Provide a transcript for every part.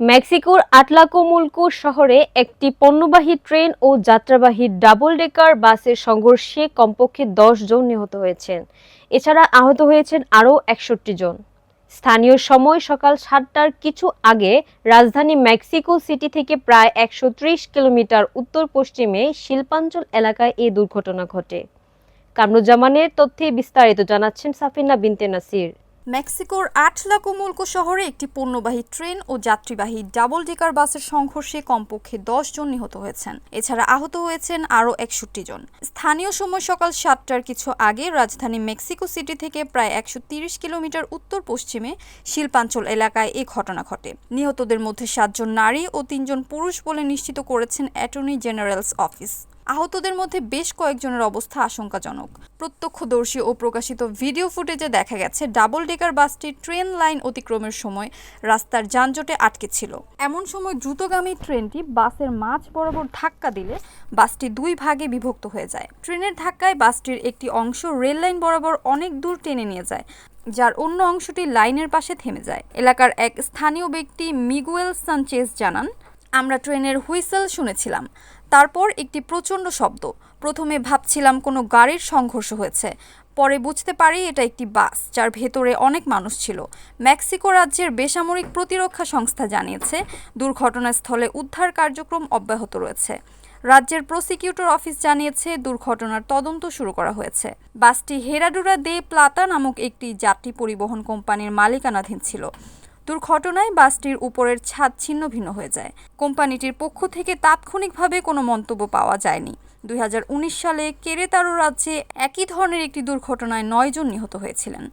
মেক্সিকোর আটলাকোমুলকো শহরে একটি পণ্যবাহী ট্রেন ও যাত্রাবাহী ডাবল ডেকার বাসের সংঘর্ষে কমপক্ষে দশ জন নিহত হয়েছেন। এছাড়া আহত হয়েছেন আরও একষট্টি জন। স্থানীয় সময় সকাল সাতটার কিছু আগে রাজধানী মেক্সিকো সিটি থেকে প্রায় একশো ত্রিশ কিলোমিটার উত্তর পশ্চিমে শিল্পাঞ্চল এলাকায় এই দুর্ঘটনা ঘটে। কামরুজ্জামানের তথ্যে বিস্তারিত জানাচ্ছেন সাফিনা বিনতে নাসির। মেক্সিকোর আটলাকোমুলকো শহরে একটি পণ্যবাহী ট্রেন ও যাত্রীবাহী ডাবল ডেকার বাসের সংঘর্ষে কমপক্ষে দশ জন নিহত হয়েছেন। এছাড়া আহত হয়েছেন আরও একষট্টি জন। স্থানীয় সময় সকাল সাতটার কিছু আগে রাজধানী মেক্সিকো সিটি থেকে প্রায় একশো কিলোমিটার উত্তর পশ্চিমে শিল্পাঞ্চল এলাকায় এ ঘটনা ঘটে। নিহতদের মধ্যে সাতজন নারী ও তিনজন পুরুষ বলে নিশ্চিত করেছেন অ্যাটর্নি জেনারেলস অফিস। আহতদের মধ্যে বেশ কয়েকজনের অবস্থা আশঙ্কাজনক। প্রত্যক্ষদর্শী ও প্রকাশিত ভিডিও ফুটেজে দেখা গেছে, ডাবল ডেকার বাসটি ট্রেন লাইন অতিক্রমের সময় রাস্তার যানজটে আটকে ছিল। এমন সময় দ্রুতগামী ট্রেনটি বাসের মাঝ বরাবর ধাক্কা দিলে বাসটি দুই ভাগে বিভক্ত হয়ে যায়। ট্রেনের ধাক্কায় বাসটির একটি অংশ রেল লাইন বরাবর অনেক দূর টেনে নিয়ে যায়, যার অন্য অংশটি লাইনের পাশে থেমে যায়। এলাকার এক স্থানীয় ব্যক্তি মিগুয়েল সানচেজ জানান আমরা ট্রেনের হুইসেল শুনেছিলাম। তারপর একটি প্রচণ্ড শব্দ। প্রথমে ভাবছিলাম কোনো গাড়ির সংঘর্ষ হয়েছে। পরে বুঝতে পারি এটা একটি বাস, যার ভেতরে অনেক মানুষ ছিল। মেক্সিকো রাজ্যের বেসামরিক প্রতিরক্ষা সংস্থা জানিয়েছে, দুর্ঘটনাস্থলে উদ্ধার কার্যক্রম অব্যাহত রয়েছে। রাজ্যের প্রসিকিউটর অফিস জানিয়েছে, দুর্ঘটনার তদন্ত শুরু করা হয়েছে। বাসটি হেরাডুরা দে প্লাতা নামক একটি যাত্রী পরিবহন কোম্পানির মালিকানাধীন ছিল। দুর্ঘটনায় বাসটির উপরের ছাদ ছিন্ন ভিন্ন হয়ে যায়। কোম্পানিটির পক্ষ থেকে তাৎক্ষণিকভাবে কোনো মন্তব্য পাওয়া যায়নি। দুই হাজার উনিশ সালে কেরেতারো রাজ্যে একই ধরনের একটি দুর্ঘটনায় নয়জন নিহত হয়েছিলেন।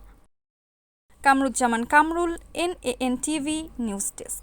Kamruzzaman Kamrul N A N TV, news desk.